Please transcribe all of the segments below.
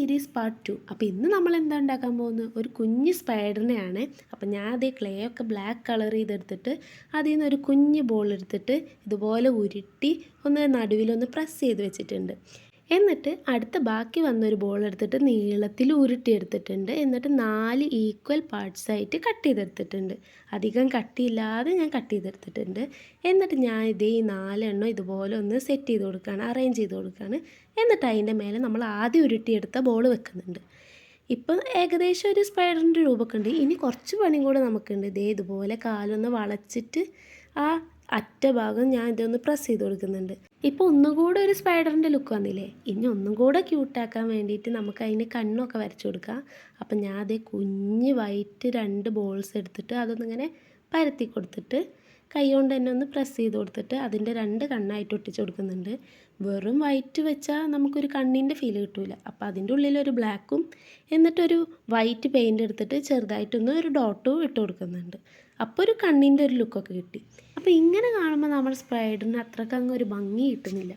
Series part two അപ്പോൾ ഇന്ന് നമ്മൾ എന്താ ഉണ്ടാക്കാൻ പോകുന്നത്? ഒരു കുഞ്ഞ് സ്പൈഡറിനെയാണ് അപ്പോൾ ഞാൻ അതേ ക്ലേ ഒക്കെ ബ്ലാക്ക് കളർ ചെയ്തെടുത്തിട്ട് അതിൽ നിന്ന് ഒരു കുഞ്ഞ് ബോൾ എടുത്തിട്ട് ഇതുപോലെ ഉരുട്ടി ഒന്ന് നടുവിലൊന്ന് പ്രസ് ചെയ്ത് വെച്ചിട്ടുണ്ട്. എന്നിട്ട് അടുത്ത ബാക്കി വന്നൊരു ബോൾ എടുത്തിട്ട് നീളത്തിൽ ഉരുട്ടി എടുത്തിട്ടുണ്ട് എന്നിട്ട് നാല് ഈക്വൽ പാർട്സ് ആയിട്ട് കട്ട് ചെയ്തെടുത്തിട്ടുണ്ട്. അധികം കട്ടിയില്ലാതെ ഞാൻ കട്ട് ചെയ്തെടുത്തിട്ടുണ്ട്. എന്നിട്ട് ഞാൻ ഇതേ ഈ നാലെണ്ണം ഇതുപോലെ ഒന്ന് സെറ്റ് ചെയ്ത് കൊടുക്കുകയാണ് അറേഞ്ച് ചെയ്ത് കൊടുക്കുകയാണ്. എന്നിട്ട് അതിന്റെ മേലെ നമ്മൾ ആദ്യം ഉരുട്ടിയെടുത്ത ബോൾ വെക്കുന്നുണ്ട്. ഇപ്പം ഏകദേശം ഒരു സ്പൈഡറിന്റെ രൂപമൊക്കെ ഉണ്ട്. ഇനി കുറച്ച് പണിയും കൂടെ നമുക്കുണ്ട്. ഇതേ ഇതുപോലെ കാലൊന്ന് വളച്ചിട്ട് ആ അറ്റ ഭാഗം ഞാൻ ഇതൊന്ന് പ്രസ് ചെയ്ത് കൊടുക്കുന്നുണ്ട്. ഇപ്പോൾ ഒന്നുകൂടെ ഒരു സ്പൈഡറിന്റെ ലുക്ക് വന്നില്ലേ? ഇനി ഒന്നും കൂടെ ക്യൂട്ടാക്കാൻ വേണ്ടിയിട്ട് നമുക്ക് അതിന് കണ്ണൊക്കെ വരച്ചു കൊടുക്കാം. അപ്പം ഞാൻ അതേ കുഞ്ഞ് വൈറ്റ് രണ്ട് ബോൾസ് എടുത്തിട്ട് അതൊന്നിങ്ങനെ പരത്തി കൊടുത്തിട്ട് കൈ കൊണ്ട് തന്നെ ഒന്ന് പ്രസ് ചെയ്ത് കൊടുത്തിട്ട് അതിന്റെ രണ്ട് കണ്ണായിട്ട് ഒട്ടിച്ച് കൊടുക്കുന്നുണ്ട്. വെറും വൈറ്റ് വെച്ചാൽ നമുക്കൊരു കണ്ണിന്റെ ഫീൽ കിട്ടില്ല അപ്പോൾ അതിന്റെ ഉള്ളിലൊരു ബ്ലാക്കും എന്നിട്ടൊരു വൈറ്റ് പെയിന്റ് എടുത്തിട്ട് ചെറുതായിട്ടൊന്ന് ഒരു ഡോട്ടും ഇട്ട് കൊടുക്കുന്നുണ്ട്. അപ്പോൾ ഒരു കണ്ണിന്റെ ഒരു ലുക്കൊക്കെ കിട്ടി. അപ്പോൾ ഇങ്ങനെ കാണുമ്പോൾ നമ്മുടെ സ്പ്രൈഡറിന് അത്രയ്ക്ക് അങ്ങ് ഒരു ഭംഗി കിട്ടുന്നില്ല.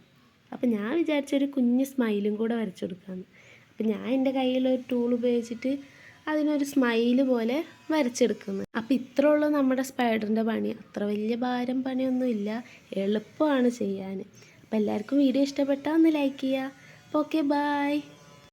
അപ്പോൾ ഞാൻ വിചാരിച്ചൊരു കുഞ്ഞ് സ്മൈലും കൂടെ വരച്ചു കൊടുക്കാമെന്ന് അപ്പോൾ ഞാൻ എന്റെ കയ്യിലൊരു ടൂൾ ഉപയോഗിച്ചിട്ട് അതിനൊരു സ്മൈൽ പോലെ വരച്ചെടുക്കുന്നു അപ്പോൾ ഇത്ര ഉള്ളൂ നമ്മുടെ സ്പൈഡറിന്റെ പണി. അത്ര വലിയ ഭാരം പണിയൊന്നുമില്ല എളുപ്പമാണ് ചെയ്യാൻ. അപ്പോൾ എല്ലാവർക്കും വീഡിയോ ഇഷ്ടപ്പെട്ടാൽ ഒന്ന് ലൈക്ക് ചെയ്യുക. അപ്പോൾ ഓക്കെ ബായ്